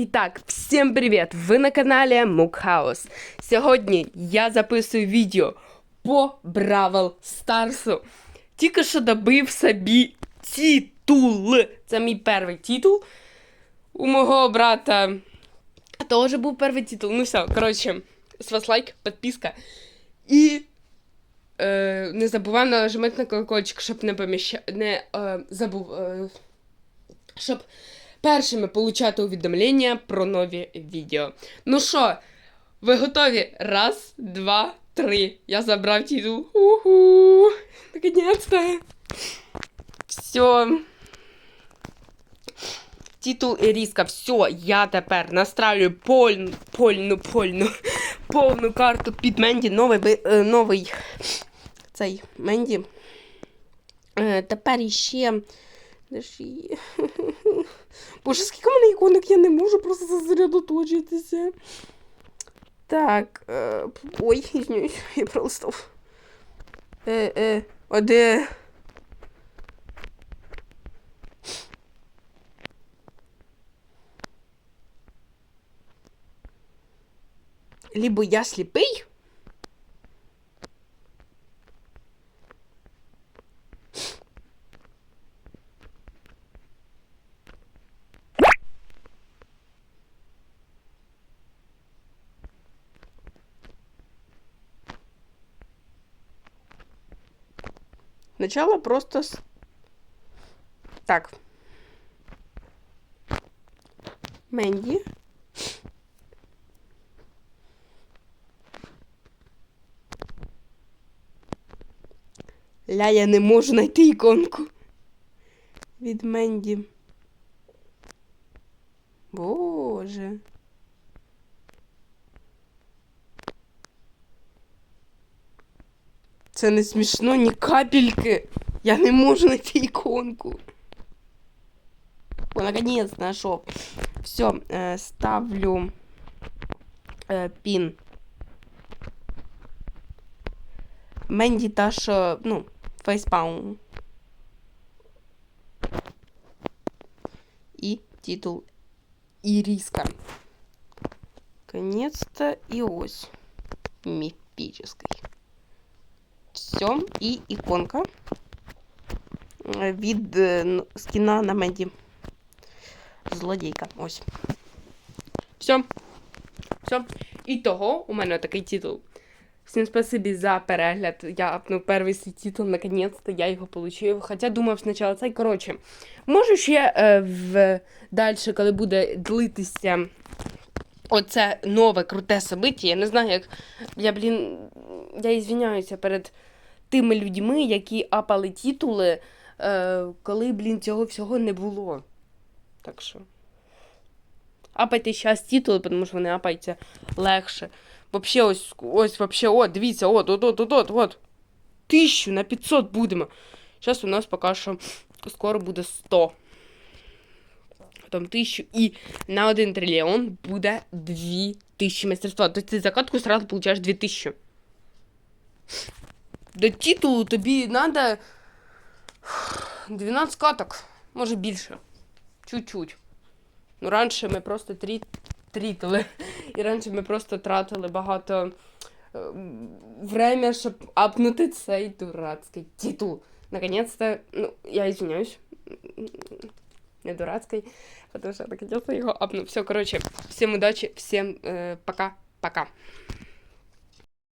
І так, всім привіт! Ви на каналі Мукхаус. Сьогодні я записую відео по Бравл Старсу. Тільки що добив собі титул. Це мій перший титул. У мого брата теж був перший титул. Ну все, коротше, з вас лайк, підписка. І е, не забуваємо нажимати на колокольчик, щоб не поміща... не е, забув. Е, щоб першими получати увідомлення про нові відео. Ну що, ви готові? Раз, два, три. Я забрав титул. Уху! Наконец-то! Все. Титул Іріска. Все, я тепер настраюю польну, польну, польну, повну карту під Менді. Новий, е, новий цей Менді. Е, тепер іще. Ж її? Боже, скільки мене іконок, я не можу просто зосередоточитися. Так. Е, ой, извиняюсь, я пролистав. Е, е, а де? Либо я сліпий? Сначала просто... с- Так. Мэнди. Ля, я не можу знайти іконку. Від Менді. Боже. Це не смішно ні капельки. Я не можу знайти іконку. О, наконец знайшов. Все, е, ставлю е, пін. Менді та що, ну, фейспаун. І титул Іріска. Конец-то і ось. Міфічний. Все, і іконка е, від е, скіна на Менді. Злодійка. Ось. Все. Все. І того у мене такий титул. Всім спасибі за перегляд. Я апнув перший свій титул, наконец-то я його получив. Хоча думав спочатку цей. Коротше, може ще е, в далі, коли буде длитися оце нове круте собиття, я не знаю, як. Я, блін, я ізвиняюся перед тими людьми, які апали титули, е, коли, блін, цього всього не було. Так що. Апайте зараз титули, тому що вони апаються легше. Вообще, ось, ось, вообще, от, дивіться, от, от, от, от, от, от. Тисячу на 500 будемо. Зараз у нас поки що скоро буде 100. Потім тисячу і на 1 трильйон буде 2000 майстерства. Тобто ти закатку сразу получаєш 2000. До титулу тобі треба 12 каток, може більше. Чуть-чуть. Ну, раніше ми просто трі... трітили. І раніше ми просто тратили багато е, время, щоб апнути цей дурацький титул. Наконец-то, ну, я извиняюсь. Не дурацький, потому що наконец-то його апнув. Все, короче, всім удачі, всім е, пока-пока.